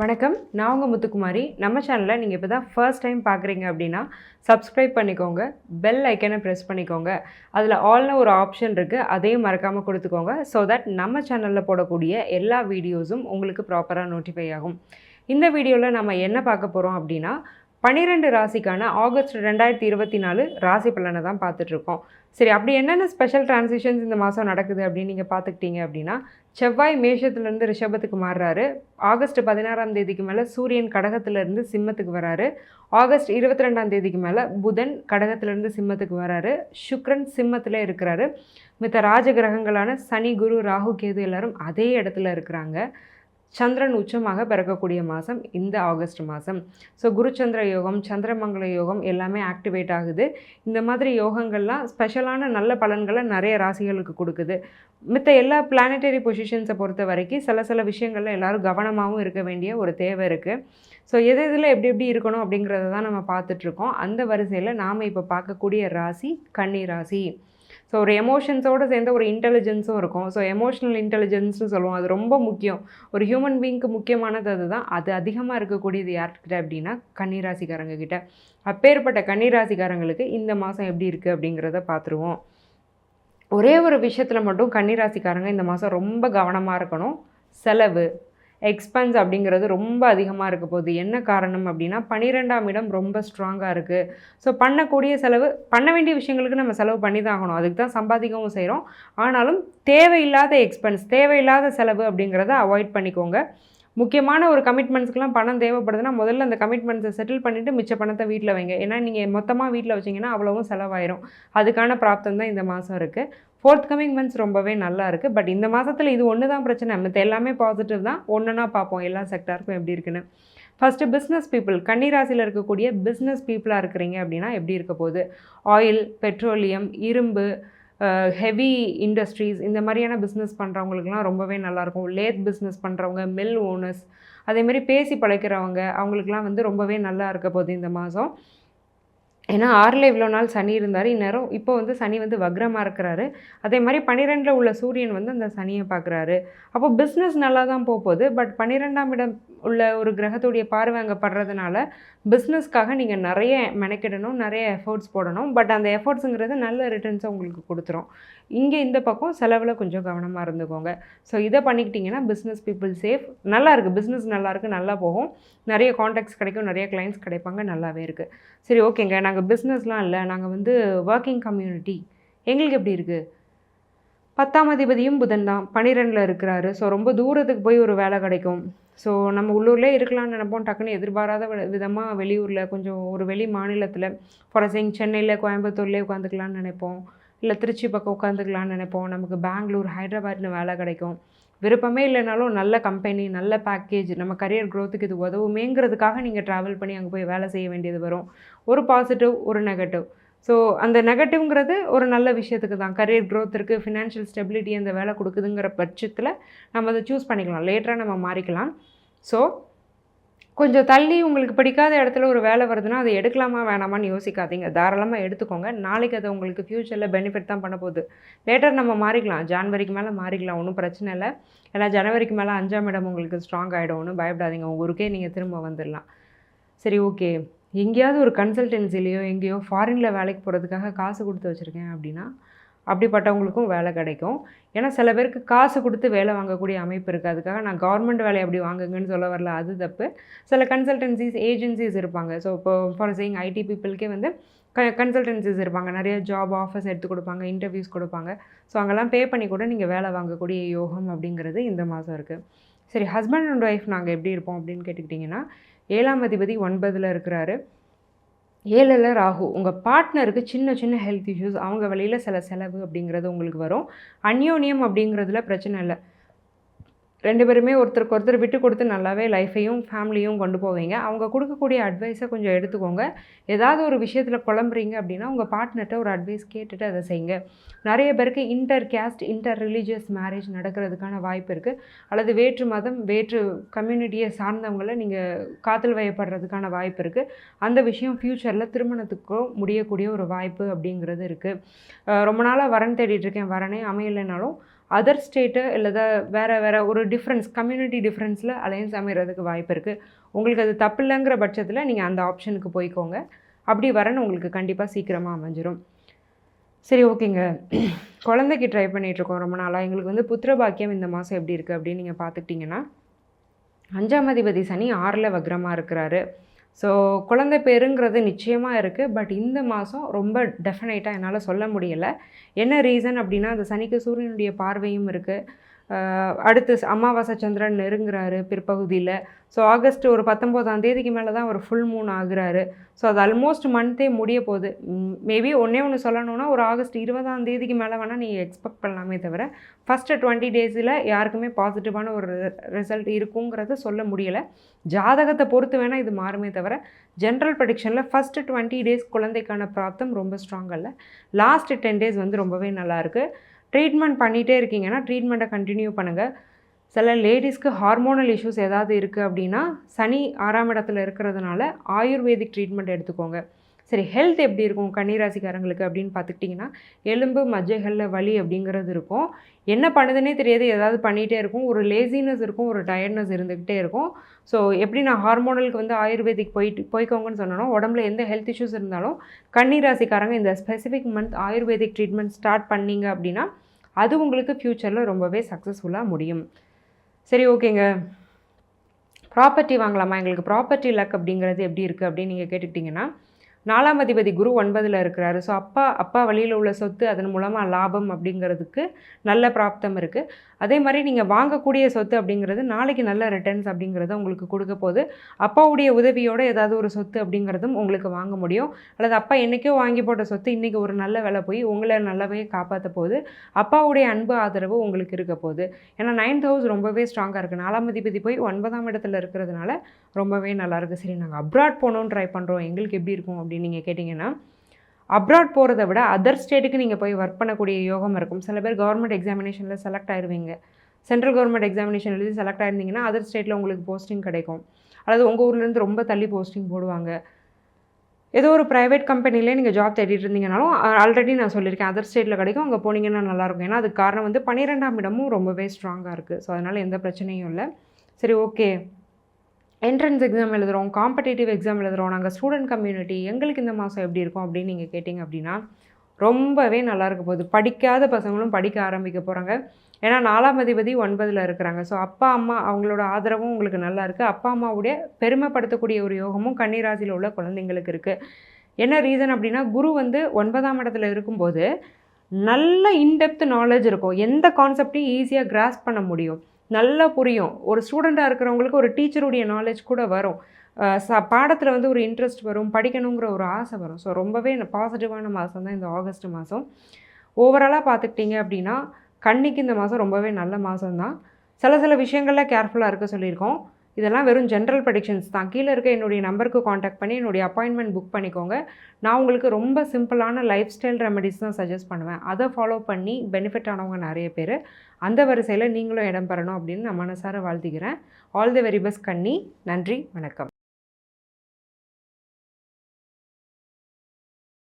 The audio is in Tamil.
வணக்கம். நான் உங்கள் முத்துக்குமாரி. நம்ம சேனலில் நீங்கள் இப்போ தான் ஃபர்ஸ்ட் டைம் பார்க்குறீங்க அப்படின்னா சப்ஸ்கிரைப் பண்ணிக்கோங்க. பெல் ஐக்கனை ப்ரெஸ் பண்ணிக்கோங்க. அதில் ஆல்னு ஒரு ஆப்ஷன் இருக்குது அதையும் மறக்காமல் கொடுத்துக்கோங்க. ஸோ தட் நம்ம சேனலில் போடக்கூடிய எல்லா வீடியோஸும் உங்களுக்கு ப்ராப்பராக நோட்டிஃபை ஆகும். இந்த வீடியோவில் நம்ம என்ன பார்க்க போகிறோம் அப்படின்னா பன்னிரெண்டு ராசிக்கான ஆகஸ்ட் ரெண்டாயிரத்தி இருபத்தி நாலு ராசி பலனை தான் பார்த்துட்ருக்கோம். சரி அப்படி என்னென்ன ஸ்பெஷல் டிரான்சிஷன்ஸ் இந்த மாதம் நடக்குது அப்படின்னு நீங்கள் பார்த்துக்கிட்டீங்க அப்படின்னா செவ்வாய் மேஷத்துலேருந்து ரிஷபத்துக்கு மாறுறாரு. ஆகஸ்ட் பதினாறாம் தேதிக்கு மேலே சூரியன் கடகத்துலேருந்து சிம்மத்துக்கு வராரு. ஆகஸ்ட் இருபத்தி ரெண்டாம் தேதிக்கு மேலே புதன் கடகத்துலேருந்து சிம்மத்துக்கு வராரு. சுக்ரன் சிம்மத்தில் இருக்கிறாரு. மித்த ராஜ கிரகங்களான சனி குரு ராகு கேது எல்லாரும் அதே இடத்துல இருக்கிறாங்க. சந்திரன் உச்சமாக பிறக்கக்கூடிய மாதம் இந்த ஆகஸ்ட் மாதம். ஸோ குருச்சந்திர யோகம் சந்திரமங்கல யோகம் எல்லாமே ஆக்டிவேட் ஆகுது. இந்த மாதிரி யோகங்கள்லாம் ஸ்பெஷலான நல்ல பலன்களை நிறைய ராசிகளுக்கு கொடுக்குது. மித்த எல்லா பிளானட்டரி பொசிஷன்ஸை பொறுத்த வரைக்கும் சில சில விஷயங்களில் எல்லோரும் கவனமாகவும் இருக்க வேண்டிய ஒரு தேவை இருக்குது ஸோ எது இதில் எப்படி எப்படி இருக்கணும் அப்படிங்கிறத தான் நம்ம பார்த்துட்ருக்கோம் அந்த வரிசையில் நாம் இப்போ பார்க்கக்கூடிய ராசி கன்னி ராசி. ஸோ ஒரு எமோஷன்ஸோடு சேர்ந்த ஒரு இன்டெலிஜென்ஸும் இருக்கும். ஸோ எமோஷனல் இன்டெலிஜென்ஸ்னு சொல்லுவோம். அது ரொம்ப முக்கியம். ஒரு ஹியூமன் பீங்க்கு முக்கியமானது அதுதான். அது அதிகமாக இருக்கக்கூடியது யார்கிட்ட அப்படின்னா கன்னிராசிக்காரங்க கிட்ட அப்பேற்பட்ட கன்னிராசிக்காரங்களுக்கு இந்த மாதம் எப்படி இருக்குது அப்படிங்கிறத பார்த்துருவோம் ஒரே ஒரு விஷயத்தில் மட்டும் கன்னிராசிக்காரங்க இந்த மாதம் ரொம்ப கவனமாக இருக்கணும். செலவு. எக்ஸ்பென்ஸ் அப்படிங்கிறது ரொம்ப அதிகமாக இருக்க போகுது. என்ன காரணம் அப்படின்னா பன்னிரெண்டாம் இடம் ரொம்ப ஸ்ட்ராங்காக இருக்குது ஸோ பண்ணக்கூடிய செலவு பண்ண வேண்டிய விஷயங்களுக்கு நம்ம செலவு பண்ணி தான் ஆகணும். அதுக்கு தான் சம்பாதிக்கவும் செய்கிறோம் ஆனாலும் தேவையில்லாத எக்ஸ்பென்ஸ் தேவையில்லாத செலவு அப்படிங்கிறத அவாய்ட் பண்ணிக்கோங்க. முக்கியமான ஒரு கமிட்மெண்ட்ஸ்க்குலாம் பணம் தேவைப்படுதுன்னா முதல்ல அந்த கமிட்மெண்ட்ஸை செட்டில் பண்ணிவிட்டு மிச்ச பணத்தை வீட்டில் வைங்க. ஏன்னா நீங்கள் மொத்தமாக வீட்டில் வச்சிங்கன்னா அவ்வளவும் செலவாயிரும். அதுக்கான பிராப்தம் தான் இந்த மாதம் இருக்குது ஃபோர்த் கமிங் மந்த்ஸ் ரொம்பவே நல்லா இருக்குது பட் இந்த மாதத்தில் இது ஒன்று தான் பிரச்சனை. மற்ற எல்லாமே பாசிட்டிவ் தான். ஒன்றுனா பார்ப்போம் எல்லா செக்டாருக்கும் எப்படி இருக்குன்னு. ஃபஸ்ட்டு பிஸ்னஸ் பீப்புள் கன்னிராசியில் இருக்கக்கூடிய பிஸ்னஸ் பீப்புளாக இருக்கிறீங்க அப்படின்னா எப்படி இருக்க போகுது? ஆயில் பெட்ரோலியம் இரும்பு ஹெவி இண்டஸ்ட்ரீஸ் இந்த மாதிரியான பிஸ்னஸ் பண்ணுறவங்களுக்குலாம் ரொம்பவே நல்லாயிருக்கும். லேத் பிஸ்னஸ் பண்ணுறவங்க மில் ஓனர்ஸ் அதேமாரி பேசி பழைக்கிறவங்க அவங்களுக்குலாம் வந்து ரொம்பவே நல்லா இருக்க போகுது இந்த மாதம். ஏன்னா ஆறில் இவ்வளோ நாள் சனி இருந்தார் இந்நேரம் இப்போ வந்து சனி வந்து வக்ரமாக இருக்கிறாரு. அதே மாதிரி பன்னிரெண்டில் உள்ள சூரியன் வந்து அந்த சனியை பார்க்குறாரு. அப்போ பிஸ்னஸ் நல்லா தான் போக போகுது. பட் பன்னிரெண்டாம் இடம் உள்ள ஒரு கிரகத்துடைய பார்வை அங்கே படுறதுனால பிஸ்னஸ்க்காக நீங்கள் நிறைய மெனக்கிடணும் நிறைய எஃபர்ட்ஸ் போடணும். பட் அந்த எஃபர்ட்ஸுங்கிறது நல்ல ரிட்டர்ன்ஸை உங்களுக்கு கொடுத்துரும். இங்கே இந்த பக்கம் செலவில் கொஞ்சம் கவனமாக இருந்துக்கோங்க. ஸோ இதை பண்ணிக்கிட்டிங்கன்னா பிஸ்னஸ் பீப்புள் சேஃப் நல்லா இருக்குது பிஸ்னஸ் நல்லா இருக்குது நல்லா போகும். நிறைய காண்டாக்ட்ஸ் கிடைக்கும். நிறைய கிளைண்ட்ஸ் கிடைப்பாங்க. நல்லாவே இருக்குது சரி ஓகேங்க. நாங்கள் பிஸ்னஸ்லாம் இல்லை. நாங்கள் வந்து ஒர்க்கிங் கம்யூனிட்டி எங்களுக்கு எப்படி இருக்குது பத்தாம் அதிபதியும் புதன் தான். பன்னிரெண்டில் இருக்கிறாரு. ஸோ ரொம்ப தூரத்துக்கு போய் ஒரு வேலை கிடைக்கும். ஸோ நம்ம உள்ளூர்லேயே இருக்கலாம்னு நினைப்போம். டக்குன்னு எதிர்பாராத விதமாக வெளியூரில் கொஞ்சம் ஒரு வெளி மாநிலத்தில் ஃபார் சென்னையில் கோயம்புத்தூர்லேயே உட்காந்துக்கலான்னு நினைப்போம். இல்லை திருச்சி பக்கம் உட்காந்துக்கலான்னு நினைப்போம். நமக்கு பெங்களூர் ஹைதராபாத்னு வேலை கிடைக்கும். விருப்பமே இல்லைனாலும் நல்ல கம்பெனி நல்ல பேக்கேஜ் நம்ம கரியர் க்ரோத்துக்கு இது உதவுமேங்கிறதுக்காக நீங்கள் ட்ராவல் பண்ணி அங்கே போய் வேலை செய்ய வேண்டியது வரும். ஒரு பாசிட்டிவ் ஒரு நெகட்டிவ் ஸோ அந்த நெகட்டிவ்ங்கிறது ஒரு நல்ல விஷயத்துக்கு தான். கரியர் க்ரோத் இருக்குது ஃபினான்ஷியல் ஸ்டெபிலிட்டி அந்த வேலை கொடுக்குதுங்கிற பட்சத்தில் நம்ம அதை சூஸ் பண்ணிக்கலாம். லேட்டராக நம்ம மாறிக்கலாம். ஸோ கொஞ்சம் தள்ளி உங்களுக்கு பிடிக்காத இடத்துல ஒரு வேலை வருதுன்னா அதை எடுக்கலாமா வேணாமான்னு யோசிக்காதீங்க. தாராளமாக எடுத்துக்கோங்க. நாளைக்கு அது உங்களுக்கு ஃப்யூச்சரில் பெனிஃபிட் தான் பண்ண போகுது. லேட்டர் நம்ம மாறிக்கலாம். ஜான்வரிக்கு மேலே மாறிக்கலாம். ஒன்றும் பிரச்சனை இல்லை. ஏன்னா ஜனவரிக்கு மேலே அஞ்சாம் இடம் உங்களுக்கு ஸ்ட்ராங் ஆகிடும் ஒன்றும் பயப்படாதீங்க. உங்கள் ஊருக்கே நீங்கள் திரும்ப வந்துடலாம். சரி ஓகே எங்கேயாவது ஒரு கன்சல்டென்சிலையோ எங்கேயோ ஃபாரினில் வேலைக்கு போகிறதுக்காக காசு கொடுத்து வச்சுருக்கேன் அப்படின்னா அப்படிப்பட்டவங்களுக்கும் வேலை கிடைக்கும். ஏன்னா சில பேருக்கு காசு கொடுத்து வேலை வாங்கக்கூடிய அமைப்பு இருக்குது அதுக்காக நான் கவர்மெண்ட் வேலை அப்படி வாங்குங்கன்னு சொல்ல வரல அது தப்பு. சில கன்சல்டன்சிஸ் ஏஜென்சிஸ் இருப்பாங்க. ஸோ இப்போ ஃபார் சேயிங் ஐடி பீப்புளுக்கே வந்து க கன்சல்டன்சிஸ் இருப்பாங்க. நிறைய ஜாப் ஆஃபர்ஸ் எடுத்து கொடுப்பாங்க இன்டர்வியூஸ் கொடுப்பாங்க. ஸோ அங்கெல்லாம் பே பண்ணி கூட நீங்கள் வேலை வாங்கக்கூடிய யோகம் அப்படிங்கிறது இந்த மாதம் இருக்குது சரி ஹஸ்பண்ட் அண்ட் ஒய்ஃப் நாங்கள் எப்படி இருப்போம் அப்படின்னு கேட்டுக்கிட்டிங்கன்னா ஏழாம் அதிபதி ஒன்பதில் இருக்கிறாரு. ஏழில் ராகு உங்கள் பார்ட்னருக்கு சின்ன சின்ன ஹெல்த் இஷ்யூஸ் அவங்க வழியில் சில செலவு அப்படிங்கிறது உங்களுக்கு வரும். அந்யோன்யம் அப்படிங்கிறதுல பிரச்சனை இல்லை. ரெண்டு பேருமே ஒருத்தருக்கு ஒருத்தர் விட்டு கொடுத்து நல்லாவே லைஃப்பையும் ஃபேமிலியும் கொண்டு போவீங்க. அவங்க கொடுக்கக்கூடிய அட்வைஸை கொஞ்சம் எடுத்துக்கோங்க. ஏதாவது ஒரு விஷயத்தில் குழம்புறீங்க அப்படின்னா உங்கள் பார்ட்னர்கிட்ட ஒரு அட்வைஸ் கேட்டுட்டு அதை செய்யுங்க. நிறைய பேருக்கு inter caste inter religious marriage நடக்கிறதுக்கான வாய்ப்பு இருக்குது அல்லது வேற்று மதம் வேற்று கம்யூனிட்டியை சார்ந்தவங்கள நீங்கள் காத்தல் வயப்படுறதுக்கான வாய்ப்பு இருக்குது அந்த விஷயம் ஃப்யூச்சரில் திருமணத்துக்கோ முடியக்கூடிய ஒரு வாய்ப்பு அப்படிங்கிறது இருக்குது ரொம்ப நாளாக வரன் தேடிட்டுருக்கேன் வரனே அமையலைனாலும் அதர் ஸ்டேட்டு இல்லை வேறு வேறு ஒரு டிஃப்ரென்ஸ் கம்யூனிட்டி டிஃப்ரென்ஸில் அலையன்ஸ் அமைகிறதுக்கு வாய்ப்பு இருக்குது உங்களுக்கு அது தப்பு இல்லைங்கிற பட்சத்தில் நீங்கள் அந்த ஆப்ஷனுக்கு போய்க்கோங்க. அப்படி வரன்னு உங்களுக்கு கண்டிப்பாக சீக்கிரமாக அமைஞ்சிரும். சரி ஓகேங்க குழந்தைக்கு ட்ரை பண்ணிகிட்ருக்கோம் ரொம்ப நாளாக எங்களுக்கு வந்து புத்திர பாக்கியம் இந்த மாதம் எப்படி இருக்குது அப்படின்னு நீங்கள் பார்த்துக்கிட்டிங்கன்னா அஞ்சாம் அதிபதி சனி ஆறில் வக்ரமாக இருக்கிறாரு. ஸோ குழந்தை பேருங்கிறது நிச்சயமாக இருக்குது பட் இந்த மாதம் ரொம்ப டெஃபினைட்டாக என்னால் சொல்ல முடியலை. என்ன ரீசன் அப்படின்னா அந்த சனிக்கு சூரியனுடைய பார்வையும் இருக்குது அடுத்து அமாவாசை சந்திரன் நெருங்குறாரு பிற்பகுதியில். ஸோ ஆகஸ்ட் ஒரு பத்தொம்போதாம் தேதிக்கு மேலே தான் ஒரு ஃபுல் மூன் ஆகுறாரு. ஸோ அது ஆல்மோஸ்ட் மந்த்தே முடிய போகுது. மேபி ஒன்றே ஒன்று சொல்லணும்னா ஒரு ஆகஸ்ட் இருபதாம் தேதிக்கு மேலே வேணால் நீங்கள் எக்ஸ்பெக்ட் பண்ணலாமே தவிர ஃபஸ்ட்டு டுவெண்ட்டி டேஸில் யாருக்குமே பாசிட்டிவான ஒரு ரிசல்ட் இருக்குங்கிறத சொல்ல முடியலை. ஜாதகத்தை பொறுத்து வேணால் இது மாறுமே தவிர ஜென்ரல் ப்ரடிக்ஷனில் ஃபஸ்ட்டு டுவெண்ட்டி டேஸ் குழந்தைக்கான பிராப்தம் ரொம்ப ஸ்ட்ராங் இல்லை லாஸ்ட்டு டென் டேஸ் வந்து ரொம்பவே நல்லாயிருக்கு ட்ரீட்மெண்ட் பண்ணிகிட்டே இருக்கீங்கன்னா ட்ரீட்மெண்ட்டை கண்டினியூ பண்ணுங்கள் சில லேடிஸ்க்கு ஹார்மோனல் இஷ்யூஸ் ஏதாவது இருக்குது அப்படின்னா சனி ஆறாம் இடத்துல இருக்கிறதுனால ஆயுர்வேதிக் ட்ரீட்மெண்ட் எடுத்துக்கோங்க. சரி ஹெல்த் எப்படி இருக்கும் கன்னிராசிக்காரங்களுக்கு அப்படின்னு பார்த்துக்கிட்டிங்கன்னா எலும்பு மஜ்ஜைகளில் வலி அப்படிங்கிறது இருக்கும். என்ன பண்ணுதுன்னே தெரியாது ஏதாவது பண்ணிகிட்டே இருக்கும். ஒரு லேசினஸ் இருக்கும் ஒரு டயர்ட்னஸ் இருந்துக்கிட்டே இருக்கும். ஸோ எப்படி நான் ஹார்மோனலுக்கு வந்து ஆயுர்வேதிக் போயிட்டு போய்க்கோங்கன்னு சொன்னோம் உடம்புல எந்த ஹெல்த் இஷ்யூஸ் இருந்தாலும் கன்னிராசிக்காரங்க இந்த specific month ayurvedic treatment start பண்ணிங்க அப்படின்னா அது உங்களுக்கு ஃப்யூச்சரில் ரொம்பவே சக்ஸஸ்ஃபுல்லாக முடியும். சரி ஓகேங்க. ப்ராப்பர்ட்டி வாங்கலாமா? எங்களுக்கு ப்ராப்பர்ட்டி லக் அப்படிங்கிறது எப்படி இருக்குது அப்படின்னு நீங்கள் கேட்டுக்கிட்டிங்கன்னா நாலாம் அதிபதி குரு ஒன்பதில் இருக்கிறாரு. ஸோ அப்பா அப்பா வழியில் உள்ள சொத்து அதன் மூலமாக லாபம் அப்படிங்கிறதுக்கு நல்ல பிராப்தம் இருக்குது அதே மாதிரி நீங்கள் வாங்கக்கூடிய சொத்து அப்படிங்கிறது நாளைக்கு நல்ல ரிட்டர்ன்ஸ் அப்படிங்கிறத உங்களுக்கு கொடுக்க போகுது. அப்பாவுடைய உதவியோடு ஏதாவது ஒரு சொத்து அப்படிங்கிறதும் உங்களுக்கு வாங்க முடியும். அல்லது அப்பா என்றைக்கோ வாங்கி போட்ட சொத்து இன்றைக்கி ஒரு நல்ல வேலை போய் உங்களை நல்லாவே காப்பாற்ற போகுது. அப்பாவுடைய அன்பு ஆதரவு உங்களுக்கு இருக்க போகுது. ஏன்னா நைன்த் ஹவுஸ் ரொம்பவே ஸ்ட்ராங்காக இருக்குது நாலாம் அதிபதி போய் ஒன்பதாம் இடத்துல இருக்கிறதுனால ரொம்பவே நல்லாயிருக்கு சரி நாங்கள் அப்ராட் போகணுன்னு ட்ரை பண்ணுறோம் எங்களுக்கு எப்படி இருக்கும் அப்படின்னு நீங்கள் கேட்டிங்கன்னா அப்ராட் போகிறத விட அதர் ஸ்டேட்டுக்கு நீங்கள் போய் ஒர்க் பண்ணக்கூடிய யோகம் இருக்கும். சில பேர் கவர்மெண்ட் எக்ஸாமினேஷனில் செலக்ட் ஆயிடுவீங்க சென்ட்ரல் கவர்மெண்ட் எக்ஸாமினேஷன் எழுதி செலக்ட் ஆயிருந்தீங்கன்னா அதர் ஸ்டேட்டில் உங்களுக்கு போஸ்டிங் கிடைக்கும். அல்லது உங்கள் ஊர்லேருந்து ரொம்ப தள்ளி போஸ்டிங் போடுவாங்க. ஏதோ ஒரு ப்ரைவேட் கம்பெனிலே நீங்கள் ஜாப் தேடிட்டு இருந்தீங்கனாலும் ஆல்ரெடி நான் சொல்லியிருக்கேன் அதர் ஸ்டேட்டில் கிடைக்கும் அங்கே போனீங்கன்னா நல்லாயிருக்கும் ஏன்னா அதுக்கு காரணம் வந்து பன்னிரெண்டாம் இடமும் ரொம்பவே ஸ்ட்ராங்காக இருக்குது ஸோ அதனால் எந்த பிரச்சனையும் இல்லை. சரி ஓகே என்ட்ரன்ஸ் எக்ஸாம் எழுதுகிறோம் காம்படேட்டிவ் எக்ஸாம் எழுதுகிறோம் நாங்கள் ஸ்டூடெண்ட் கம்யூனிட்டி எங்களுக்கு இந்த மாதம் எப்படி இருக்கும் அப்படின்னு நீங்கள் கேட்டிங்க அப்படின்னா ரொம்பவே நல்லா இருக்க போகுது. படிக்காத பசங்களும் படிக்க ஆரம்பிக்க போகிறாங்க ஏன்னா நாலாம் அதிபதி ஒன்பதில் இருக்கிறாங்க. ஸோ அப்பா அம்மா அவங்களோட ஆதரவும் உங்களுக்கு நல்லா இருக்குது அப்பா அம்மாவுடைய பெருமைப்படுத்தக்கூடிய ஒரு யோகமும் கன்னிராசியில் உள்ள குழந்தைங்களுக்கு இருக்குது என்ன ரீசன் அப்படின்னா குரு வந்து ஒன்பதாம் இடத்துல இருக்கும்போது நல்ல இன்டெப்த் நாலேஜ் இருக்கும். எந்த கான்செப்டையும் ஈஸியாக கிராஸ் பண்ண முடியும். நல்லா புரியும். ஒரு ஸ்டூடெண்ட்டாக இருக்கிறவங்களுக்கு ஒரு டீச்சருடைய நாலேஜ் கூட வரும். ச பாடத்தில் வந்து ஒரு இன்ட்ரெஸ்ட் வரும் படிக்கணுங்கிற ஒரு ஆசை வரும். ஸோ ரொம்பவே பாசிட்டிவான மாதம் தான் இந்த ஆகஸ்ட் மாதம் ஓவராலாக பார்த்துக்கிட்டிங்க அப்படின்னா கண்ணிக்கு இந்த மாதம் ரொம்பவே நல்ல மாதம் தான் சில சில விஷயங்களில் கேர்ஃபுல்லாக இருக்க சொல்லியிருக்கோம். இதெல்லாம் வெறும் ஜென்ரல் ப்ரெடிக்ஷன்ஸ் தான். கீழே இருக்க என்னுடைய நம்பருக்கு காண்டாக்ட் பண்ணி என்னுடைய அப்பாயின்மெண்ட் புக் பண்ணிக்கோங்க. நான் உங்களுக்கு ரொம்ப சிம்பிளான லைஃப் ஸ்டைல் ரெமடிஸ் தான் சஜஸ்ட் பண்ணுவேன். அதை ஃபாலோ பண்ணி பெனிஃபிட் ஆனவங்க நிறைய பேர். அந்த வரிசையில் நீங்களும் இடம் பெறணும் அப்படின்னு நான் மனசார வாழ்த்துக்கிறேன். ஆல் தி வெரி பெஸ்ட் கண்ணி. நன்றி. வணக்கம்.